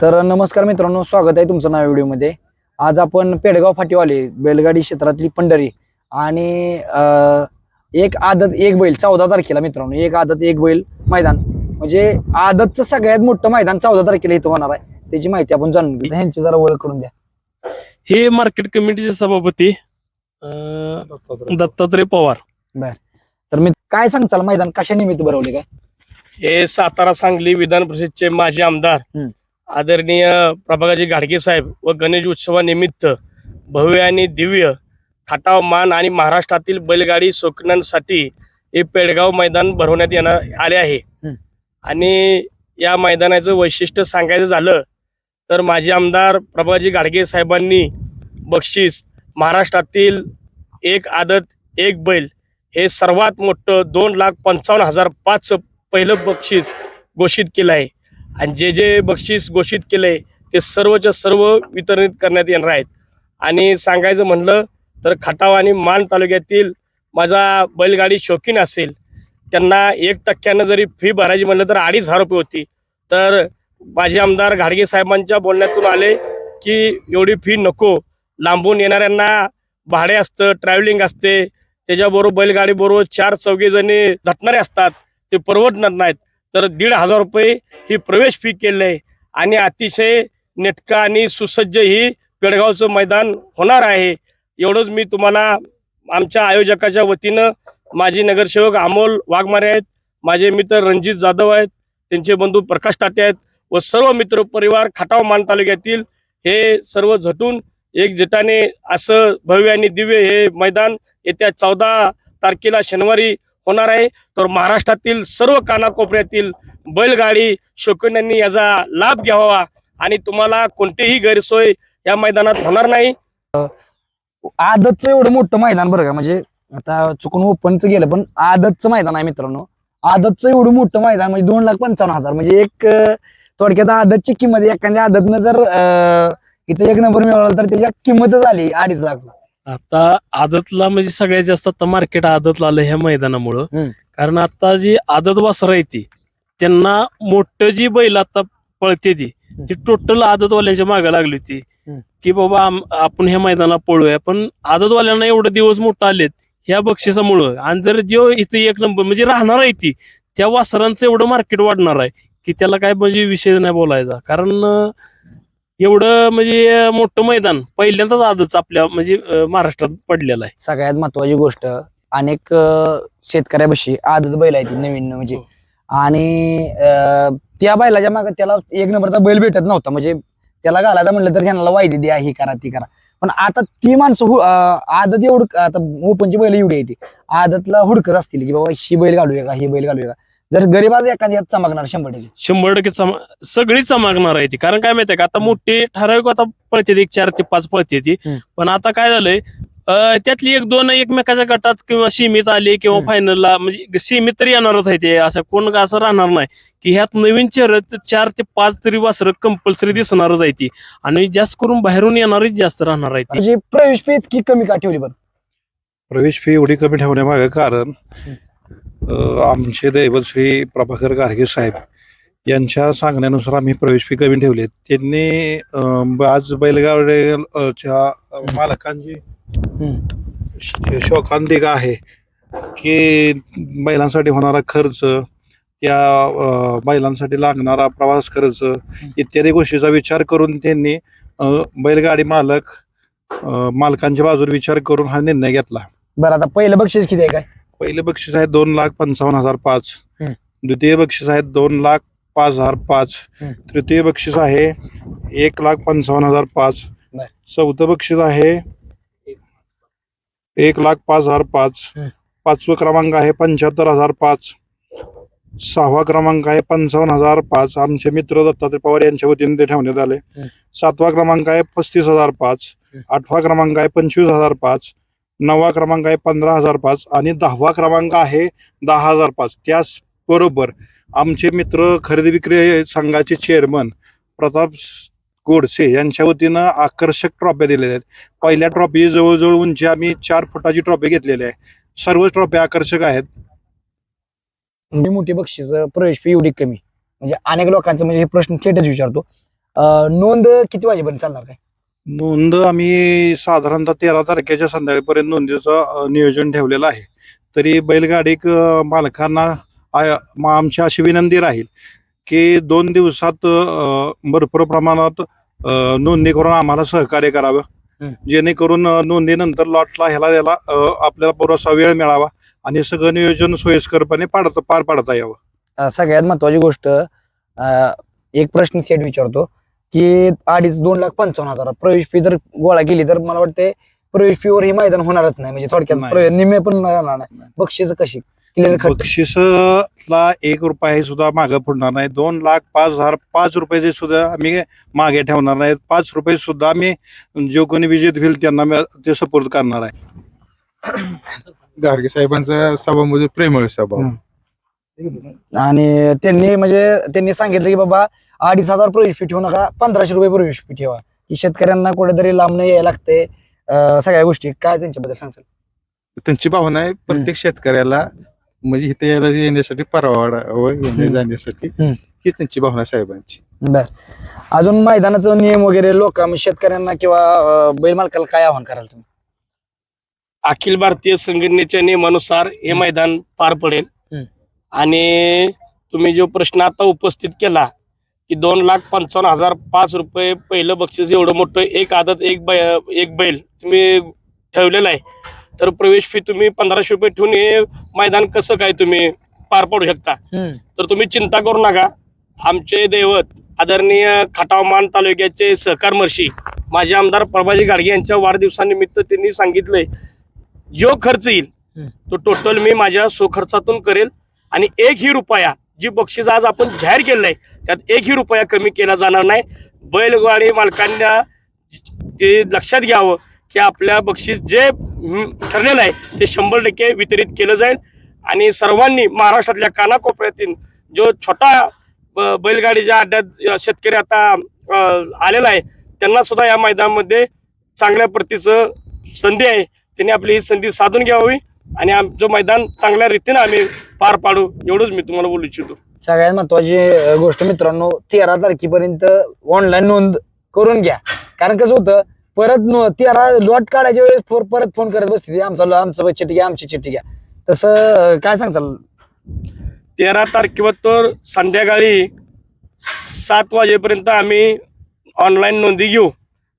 तर नमस्कार मित्रांनो स्वागत आहे तुमचं नाव व्हिडिओमध्ये. आज आपण पेडगाव फाटीवाले बैलगाडी क्षेत्रातली पंढरी आणि एक आदत एक बैल चौदा तारखेला मित्रांनो एक आदत एक बैल मैदान. म्हणजे आदतचं सगळ्यात मोठं मैदान चौदा तारखेला इथं होणार आहे. त्याची माहिती आपण जाणून घेऊ ह्यांची जरा ओळख करून द्या. हे मार्केट कमिटीचे सभापती दत्तात्रय. पवार. तर मी काय सांगचाल मैदान कशा निमित्त भरवले काय? हे सातारा सांगली विधान परिषदचे माजी आमदार. आदरणीय प्रभागाजी घाडगे साहेब व गणेश उत्सवानिमित्त भव्य आणि दिव्य खटाव मान आणि महाराष्ट्रातील बैलगाडी शौकीनांसाठी हे पेडगाव मैदान भरवण्यात येणार आले आहे. आणि या मैदानाचं वैशिष्ट्य सांगायचं झालं तर माजी आमदार प्रभाजी घाडगे साहेबांनी बक्षीस महाराष्ट्रातील एक आदत एक बैल हे सर्वात मोठं दोन लाख पंचावन्न हजार पाच पहिलं बक्षीस घोषित केलं आहे आणि जे जे बक्षीस घोषित केले ते सर्वच्या सर्व वितरित करण्यात येणार आहेत. आणि सांगायचं म्हणलं तर खटाव आणि मान तालुक्यातील माझा बैलगाडी शौकीन असेल त्यांना एक टक्क्यानं जरी फी भरायची म्हणलं तर अडीच हजार रुपये होती. तर माझे आमदार घाडगे साहेबांच्या बोलण्यातून आले की एवढी फी नको. लांबून येणाऱ्यांना भाडे असतं ट्रॅव्हलिंग असते. त्याच्याबरोबर बैलगाडीबरोबर चार चौघे जणी झटणारे असतात. ते परवडणार नाहीत. तर दीड हजार रुपये ही प्रवेश फी केली आहे. आणि अतिशय नेटका आणि सुसज्ज ही पेडगावचं मैदान होणार आहे. एवढंच मी तुम्हाला आमच्या आयोजकाच्या वतीनं माजी नगरसेवक अमोल वाघमारे आहेत माझे मित्र रणजित जाधव आहेत त्यांचे बंधू प्रकाश ताते आहेत व सर्व मित्र परिवार खटाव मान तालुक्यातील हे सर्व झटून एकजटाने असं भव्य आणि दिव्य हे मैदान येत्या चौदा तारखेला शनिवारी होणार आहे. तर महाराष्ट्रातील सर्व कानाकोपऱ्यातील बैलगाडी शौकीनांनी याचा लाभ घ्यावा आणि तुम्हाला कोणतीही गैरसोय या मैदानात होणार नाही. आदतचं एवढं मोठं मैदान बरं का? म्हणजे आता चुकून ओपनचं गेलं पण आदतचं मैदान आहे मित्रांनो. आदतचं एवढं मोठं मैदान म्हणजे दोन लाख पंचावन्न हजार. म्हणजे एक थोडक्यात आदतची किंमत एखाद्या आदतनं जर इथे एक नंबर मिळवला तर त्याच्या किंमतच आली अडीच लाख. आता आदतला म्हणजे सगळ्यात जास्त आता मार्केट आदतला आलं ह्या मैदानामुळं. हम्म. कारण आता जी आदत वासरं आहे ती त्यांना मोठं जी बैल आता पळते ती ती टोटल आदतवाल्यांच्या मागे लागली होती. हम्म. की बाबा आम- आपण ह्या मैदानात पळूया पण आदतवाल्यांना एवढे दिवस मोठं आलेत ह्या बक्षिसामुळं. आणि जर जो इथे एक नंबर म्हणजे राहणार आहे ती त्या वासरांचं एवढं मार्केट वाढणार आहे की त्याला काय म्हणजे विषय नाही बोलायचा. कारण अं, एवढं म्हणजे मोठं मैदान पहिल्यांदाच आदच आपल्या म्हणजे अं, महाराष्ट्रात पडलेलं आहे. सगळ्यात महत्वाची गोष्ट अनेक अं, शेतकऱ्यापाशी आदत बैल आहे ती नवीन म्हणजे. हो. आणि अं, त्या बैलाच्या मागे त्याला एक नंबरचा बैल भेटत नव्हता म्हणजे त्याला घालायचा म्हणलं तर त्यांना वायदी द्या ही करा ती करा. पण आता ती माणसं हु- अं, आदत एवढं आता ओपनची बैल एवढी येते आदतला हुडकत असतील की बाबा ही बैल घालूया का ही बैल घालूया का? जर गरीबाज एखादी चमकणार शंभर टक्के. शंभर टक्के चम सगळी चमकणार आहे ती. कारण काय माहितीये का आता मोठी ठराविक आता पळते एक चार ते पाच पळते ती. हम्म. पण आता काय झालंय अं, त्यातली एक दोन एकमेकाच्या गटात किंवा सीमित आले किंवा हम्म. फायनलला म्हणजे सीमित तरी येणारच आहे ते. असं कोण असं राहणार नाही. की ह्यात नवीन चेहरे चार ते पाच तरी वासरं कंपल्सरी दिसणारच आहे ती. आणि जास्त करून बाहेरून येणारीच जास्त राहणार आहे ती. म्हणजे प्रवेश फी इतकी कमी का ठेवली पण प्रवेश फी एवढी कमी ठेवण्यामागे कारण आमचे दैवत श्री प्रभाकर गाडगे साहेब यांच्या सांगण्यानुसार आम्ही प्रवेश फी कमी ठेवली त्यांनी आज बैलगाड्याच्या मालकांची शोकांतिका आहे की बैलांसाठी होणारा खर्च त्या अं, बैलांसाठी लागणारा प्रवास खर्च इत्यादी गोष्टीचा विचार करून त्यांनी बैलगाडी मालक मालकांच्या बाजूने विचार करून हा निर्णय घेतला. बरं आता पहिलं बक्षीस किती आहे काय? पहिले बक्षीस आहे दोन लाख पंचावन्न हजार पाच हम्म. द्वितीय बक्षीस आहे दोन लाख पाच हजार पाच हम्म. तृतीय बक्षीस आहे एक लाख पंचावन्न हजार पाच बर. चौथं बक्षीस आहे एक लाख पाच हजार पाच हम्म. पाचवं क्रमांक आहे पंच्याहत्तर हजार पाच सहावा क्रमांक आहे पंचावन्न हजार पाच आमचे मित्र दत्तात्रय पवार यांच्या वतीने ते ठेवण्यात आले हम्म. सातवा क्रमांक आहे पस्तीस हजार पाच हम्म. आठवा क्रमांक आहे पंचवीस हजार पाच नववा क्रमांक आहे पंधरा हजार पाच आणि दहावा क्रमांक आहे दहा हजार पाच. त्याचबरोबर आमचे मित्र खरेदी विक्री संघाचे चेअरमन प्रताप गोडसे यांच्या वतीनं आकर्षक ट्रॉफ्या दिलेल्या आहेत. पहिल्या ट्रॉफी जवळजवळ उंची आम्ही चार फुटाची ट्रॉफी घेतलेली आहे. सर्वच ट्रॉफी आकर्षक आहेत. म्हणजे मोठी बक्षीस प्रवेश फी एवढी कमी. म्हणजे अनेक लोकांचं म्हणजे हे प्रश्न थेटच विचारतो. अं, नोंद किती वाजेपर्यंत चालणार काय? नोंद आम्ही साधारणतः तेरा तारखेच्या संध्याकाळपर्यंत नोंदीचं नियोजन ठेवलेलं आहे. तरी बैलगाडी मालकांना आमची अशी विनंती राहील की दोन दिवसात भरपूर प्रमाणात नोंदणी करून आम्हाला सहकार्य करावं. जेणेकरून नोंदीनंतर लॉटला ह्याला याला अ, आपल्याला पुरेसा वेळ मिळावा आणि सगळं नियोजन सोयीस्करपणे पाडता पार पाडता यावं. सगळ्यात महत्वाची गोष्ट एक प्रश्न थेट विचारतो. की अडीच दोन लाख पंचावन्न हजार. प्रवेश फी जर गोळा केली तर मला वाटते प्रवेश फीवर हे मैदान होणारच नाही. म्हणजे थोडक्यात निम्मे पण राहणार नाही. बक्षीस कशी? क्लिअर खट बक्षिसला एक रुपया सुद्धा मागे पुढणार नाही. दोन लाख पाच हजार पाच रुपये सुद्धा आम्ही मागे ठेवणार नाही. पाच रुपये सुद्धा आम्ही जो कोणी विजेत होईल त्यांना मी ते सपोर्ट करणार आहे. गाडगे साहेबांचा स्वभाव म्हणजे प्रेमळ हम्म. आणि त्यांनी म्हणजे त्यांनी सांगितलं की बाबा अडीच हजार प्रवेश फी ठेवू नका पंधराशे रुपये प्रवेश फी ठेवा. की शेतकऱ्यांना कुठेतरी लांब यायला लागते सगळ्या गोष्टी. काय त्यांच्याबद्दल सांगताल त्यांची भावना आहे प्रत्येक शेतकऱ्याला म्हणजे इथे यायला येण्यासाठी हम्म. जाण्यासाठी. ही त्यांची भावना आहे साहेबांची. बर. अजून मैदानाचं नियम वगैरे लोक शेतकऱ्यांना किंवा अं, बैल मालकाला काय आव्हान कराल तुम्ही? अखिल भारतीय संघटनेच्या नियमानुसार हे मैदान पार पडेल. हम्म. आणि तुम्ही जो प्रश्न आता उपस्थित केला की दोन लाख पंचावन्न हजार पाच रुपये पहिलं बक्षीस एवढं मोठं एक आदत एक बै एक बैल तुम्ही ठेवलेलं आहे. तर प्रवेश फी तुम्ही पंधराशे रुपये ठेवून हे मैदान कसं काय तुम्ही पार पाडू शकता? तर तुम्ही चिंता करू नका. आमचे दैवत आदरणीय खटावमान तालुक्याचे सहकार मर्शी माझे आमदार प्रभाजी गाडगे यांच्या वाढदिवसानिमित्त त्यांनी सांगितलंय जो खर्च येईल. तो टोटल मी माझ्या स्वखर्चातून करेल आणि एकही रुपया जी बक्षीस आज आपण जाहीर केलेलं आहे त्यात एकही रुपया कमी केला जाणार नाही. बैलगाडी मालकांना लक्षात घ्यावं की आपल्या बक्षीस जे ठरलेलं आहे ते शंभर टक्के वितरित केलं जाईल. आणि सर्वांनी महाराष्ट्रातल्या कानाकोपऱ्यातील जो छोटा ब- बैलगाडीच्या अड्ड्यात शेतकरी आता आलेला आहे त्यांना सुद्धा या मैदानामध्ये चांगल्या प्रतीचं संधी आहे. त्यांनी आपली ही संधी साधून घ्यावी. आणि आमचं मैदान चांगल्या रीतीनं आम्ही पार पाडू एवढंच मी तुम्हाला बोलू इच्छितो. सगळ्यात महत्वाची गोष्ट मित्रांनो तेरा तारखेपर्यंत ऑनलाईन नोंद करून घ्या. कारण कसं होतं परत नो- तेरा लॉट काढायच्या वेळेस परत फोन करत बसते आमचा आमचं चिठ्ठी घ्या आमची चिठ्ठी घ्या. तसं काय सांगचाल तेरा तारखेवर संध्याकाळी सात वाजेपर्यंत आम्ही ऑनलाईन नोंदी घेऊ.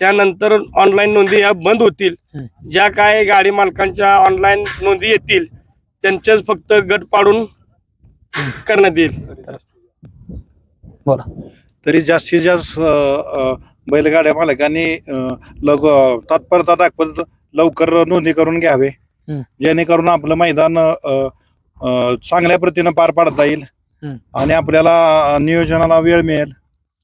त्यानंतर ऑनलाईन नोंदी या बंद होतील. ज्या काय गाडी मालकांच्या ऑनलाईन नोंदी येतील त्यांच्याच फक्त गट पाडून करण्यात येईल बोला तरी जास्तीत जास्त अ, अ, बैलगाड्या मालकांनी अ, लव तत्परता दाखवत लवकर नोंदणी करून घ्यावे. जेणेकरून आपलं मैदान अ, अ, चांगल्या प्रतीनं पार पाडता येईल. आणि आपल्याला नियोजनाला वेळ मिळेल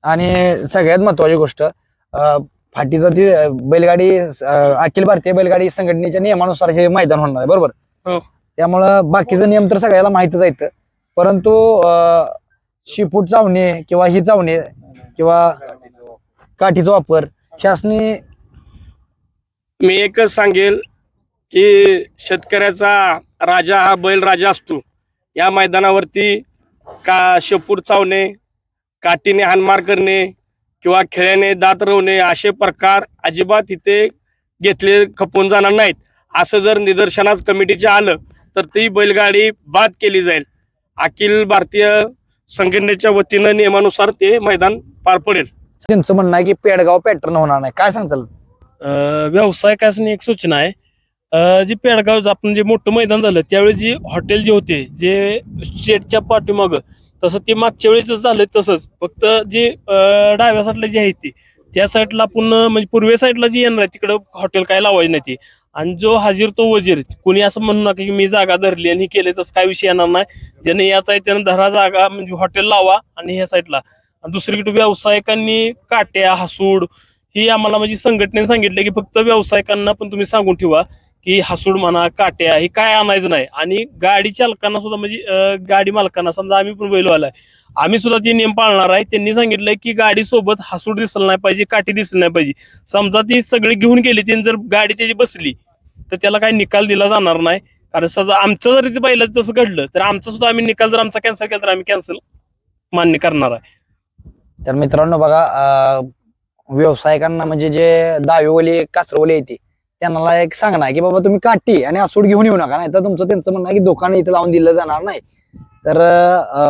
आणि सगळ्यात महत्वाची गोष्ट अं, फाटीचं ती बैलगाडी अं, अखिल भारतीय बैलगाडी संघटनेच्या नियमानुसार हे मैदान होणार आहे बरोबर? हो. त्यामुळं बाकीचं नियम तर सगळ्याला माहितच आहेत. परंतु अं, शिपूट चावणे किंवा ही चावणे किंवा काठीचा वापर शासनी मी एकच सांगेल की शेतकऱ्याचा राजा हा बैल राजा असतो. या मैदानावरती का शेपूट चावणे काठीने हानमार करणे किंवा खेळ्याने दात रवणे असे प्रकार अजिबात इथे घेतले खपून जाणार नाहीत. असं जर निदर्शनास कमिटीचे आलं तर ती बैलगाडी बाद केली जाईल. अखिल भारतीय संघटनेच्या वतीनं नियमानुसार ते मैदान पार पडेल. त्यांचं म्हणणं आहे की पेडगाव पॅटर्न होणार नाही. काय अ, व्यावसायिकासनी एक सूचना आहे. अ, जी पेडगाव आपण जे मोठं मैदान झालं त्यावेळी जी हॉटेल जे होते जे स्टेटच्या पाठीमागं तसं ते मागच्या वेळेच झालं तसंच. फक्त जे डाव्या साईडला जी आहे ती त्या साईडला पुन्हा म्हणजे पूर्वे साईडला जी येणार आहे तिकडं हॉटेल काय लावायची नाही ती. आणि जो हाजीर तो वजीर कोणी असं म्हणू नका की मी जागा धरली आणि हे केले तसं काय विषय येणार नाही. ज्याने याचा आहे त्यानं धरा जागा म्हणजे हॉटेल लावा आणि ह्या साईडला आणि दुसरीकडे व्यावसायिकांनी काट्या हासूड ही आम्हाला म्हणजे संघटनेने सांगितलं की फक्त व्यावसायिकांना पण तुम्ही सांगून ठेवा. की हसूड म्हणा काट्या हे काय आणायचं नाही. आणि गाडी चालकांना सुद्धा म्हणजे गाडी मालकांना समजा आम्ही पण बैल आलाय आम्ही सुद्धा ते नियम पाळणार आहे त्यांनी सांगितलंय की गाडी सोबत हसूड दिसलं नाही पाहिजे काठी दिसली नाही पाहिजे. समजा ती सगळी घेऊन गेली त्यांनी जर गाडी त्याची बसली तर त्याला काही निकाल दिला जाणार नाही. कारण सजा आमचं जर ते तसं घडलं तर आमचा सुद्धा आम्ही निकाल जर आमचा कॅन्सल केला तर आम्ही कॅन्सल मान्य करणार आहे. तर मित्रांनो बघा व्यावसायिकांना म्हणजे जे दावेवले कासरवले येते त्यांना एक सांगणार की बाबा तुम्ही काठी आणि आसूड घेऊन येऊ नका. नाही तर तुमचं त्यांचं म्हणणं की दुकान इथं लावून दिलं जाणार नाही. तर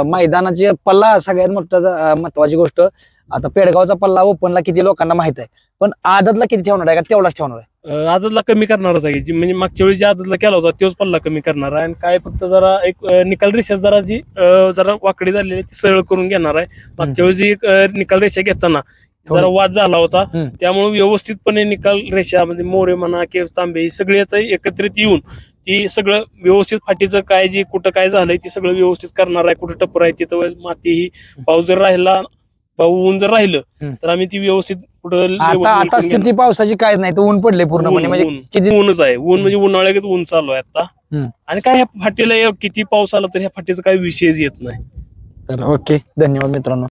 मैदानाचे पल्ला सगळ्यात मोठा महत्वाची गोष्ट. आता पेडगावचा पल्ला ओपनला किती लोकांना माहीत आहे? पण आदतला किती ठेवणार आहे का? तेवढाच ठेवणार आहे. आदतला कमी करणारच आहे. म्हणजे मागच्या वेळी जी आदतला केला होता तोच पल्ला कमी करणार आहे. आणि काय फक्त जरा एक निकाल रेषा जरा जी जरा वाकडी झालेली ती सरळ करून घेणार आहे. मागच्या वेळी जी निकाल रेषा घेताना जरा. वाद झाला होता. त्यामुळे व्यवस्थितपणे निकाल रेषा म्हणजे मोरे म्हणा किंवा तांबे ही सगळी याचं एकत्रित येऊन ती सगळं व्यवस्थित फाटीचं काय जी कुठं काय झालंय ती सगळं व्यवस्थित करणार आहे कुठं टप्पर आहे तिथं माती ही पाऊस जर राहिला पाऊ ऊन जर राहिलं. तर आम्ही ती व्यवस्थित पुढे आता आता स्थिती पावसाची काय नाही तर ऊन पडले पूर्णपणे म्हणजे किती ऊनच आहे ऊन म्हणजे उन्हाळ्यात ऊन चालू आहे आता. आणि काय ह्या फाटीला किती पाऊस आला तर ह्या फाटीचा काही विषयच येत नाही तर ओके धन्यवाद मित्रांनो